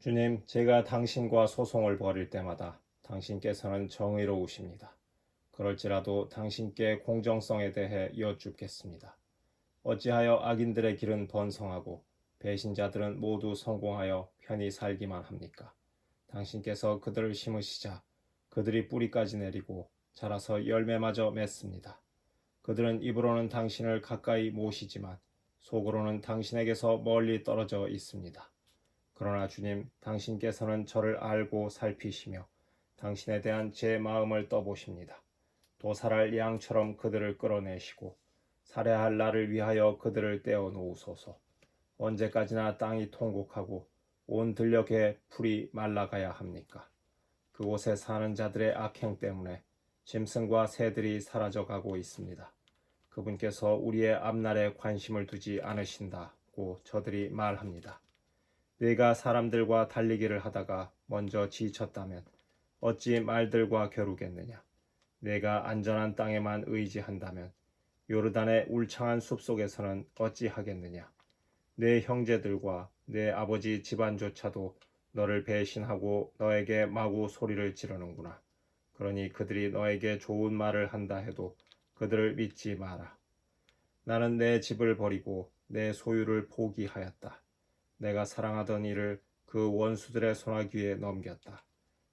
주님, 제가 당신과 소송을 벌일 때마다 당신께서는 정의로우십니다. 그럴지라도 당신께 공정성에 대해 여쭙겠습니다. 어찌하여 악인들의 길은 번성하고 배신자들은 모두 성공하여 편히 살기만 합니까? 당신께서 그들을 심으시자 그들이 뿌리까지 내리고 자라서 열매마저 맺습니다. 그들은 입으로는 당신을 가까이 모시지만 속으로는 당신에게서 멀리 떨어져 있습니다. 그러나 주님, 당신께서는 저를 알고 살피시며 당신에 대한 제 마음을 떠보십니다. 도살할 양처럼 그들을 끌어내시고 살해할 나를 위하여 그들을 떼어 놓으소서. 언제까지나 땅이 통곡하고 온 들녘에 풀이 말라가야 합니까? 그곳에 사는 자들의 악행 때문에 짐승과 새들이 사라져가고 있습니다. 그분께서 우리의 앞날에 관심을 두지 않으신다고 저들이 말합니다. 내가 사람들과 달리기를 하다가 먼저 지쳤다면 어찌 말들과 겨루겠느냐? 내가 안전한 땅에만 의지한다면 요르단의 울창한 숲속에서는 어찌 하겠느냐? 내 형제들과 내 아버지 집안조차도 너를 배신하고 너에게 마구 소리를 지르는구나. 그러니 그들이 너에게 좋은 말을 한다 해도 그들을 믿지 마라. 나는 내 집을 버리고 내 소유를 포기하였다. 내가 사랑하던 이를 그 원수들의 손아귀에 넘겼다.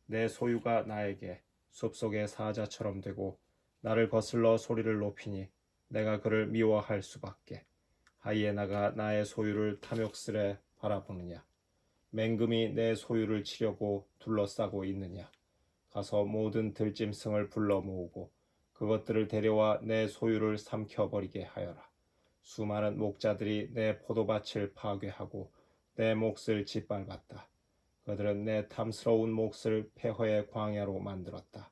내 소유가 나에게 숲속의 사자처럼 되고 나를 거슬러 소리를 높이니 내가 그를 미워할 수밖에. 하이에나가 나의 소유를 탐욕스레 바라보느냐. 맹금이 내 소유를 치려고 둘러싸고 있느냐. 가서 모든 들짐승을 불러 모으고 그것들을 데려와 내 소유를 삼켜버리게 하여라. 수많은 목자들이 내 포도밭을 파괴하고 내 몫을 짓밟았다. 그들은 내 탐스러운 몫을 폐허의 광야로 만들었다.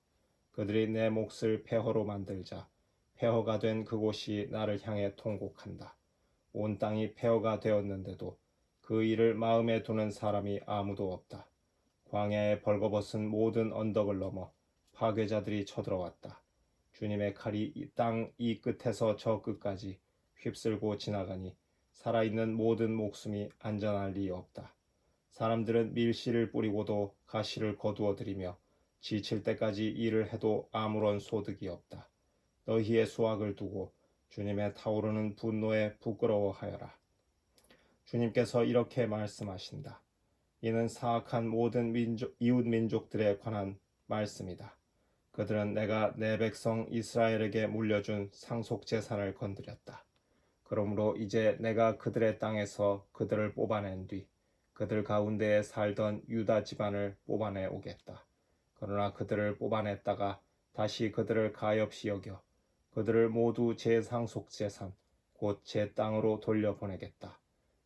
그들이 내 몫을 폐허로 만들자 폐허가 된 그곳이 나를 향해 통곡한다. 온 땅이 폐허가 되었는데도 그 일을 마음에 두는 사람이 아무도 없다. 광야에 벌거벗은 모든 언덕을 넘어 파괴자들이 쳐들어왔다. 주님의 칼이 땅이 끝에서 저 끝까지 휩쓸고 지나가니 살아있는 모든 목숨이 안전할 리 없다. 사람들은 밀씨를 뿌리고도 가시를 거두어 들이며 지칠 때까지 일을 해도 아무런 소득이 없다. 너희의 수확을 두고 주님의 타오르는 분노에 부끄러워하여라. 주님께서 이렇게 말씀하신다. 이는 사악한 모든 민족, 이웃 민족들에 관한 말씀이다. 그들은 내가 내 백성 이스라엘에게 물려준 상속 재산을 건드렸다. 그러므로 이제 내가 그들의 땅에서 그들을 뽑아낸 뒤 그들 가운데에 살던 유다 집안을 뽑아내 오겠다. 그러나 그들을 뽑아냈다가 다시 그들을 가엾이 여겨 그들을 모두 제 상속 재산 곧 제 땅으로 돌려보내겠다.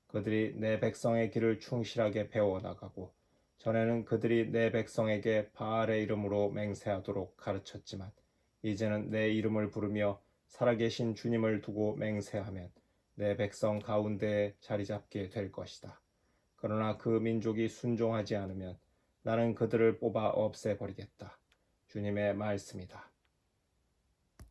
그들이 내 백성의 길을 충실하게 배워 나가고 전에는 그들이 내 백성에게 바알의 이름으로 맹세하도록 가르쳤지만 이제는 내 이름을 부르며 살아계신 주님을 두고 맹세하면 내 백성 가운데에 자리 잡게 될 것이다. 그러나 그 민족이 순종하지 않으면 나는 그들을 뽑아 없애버리겠다. 주님의 말씀이다.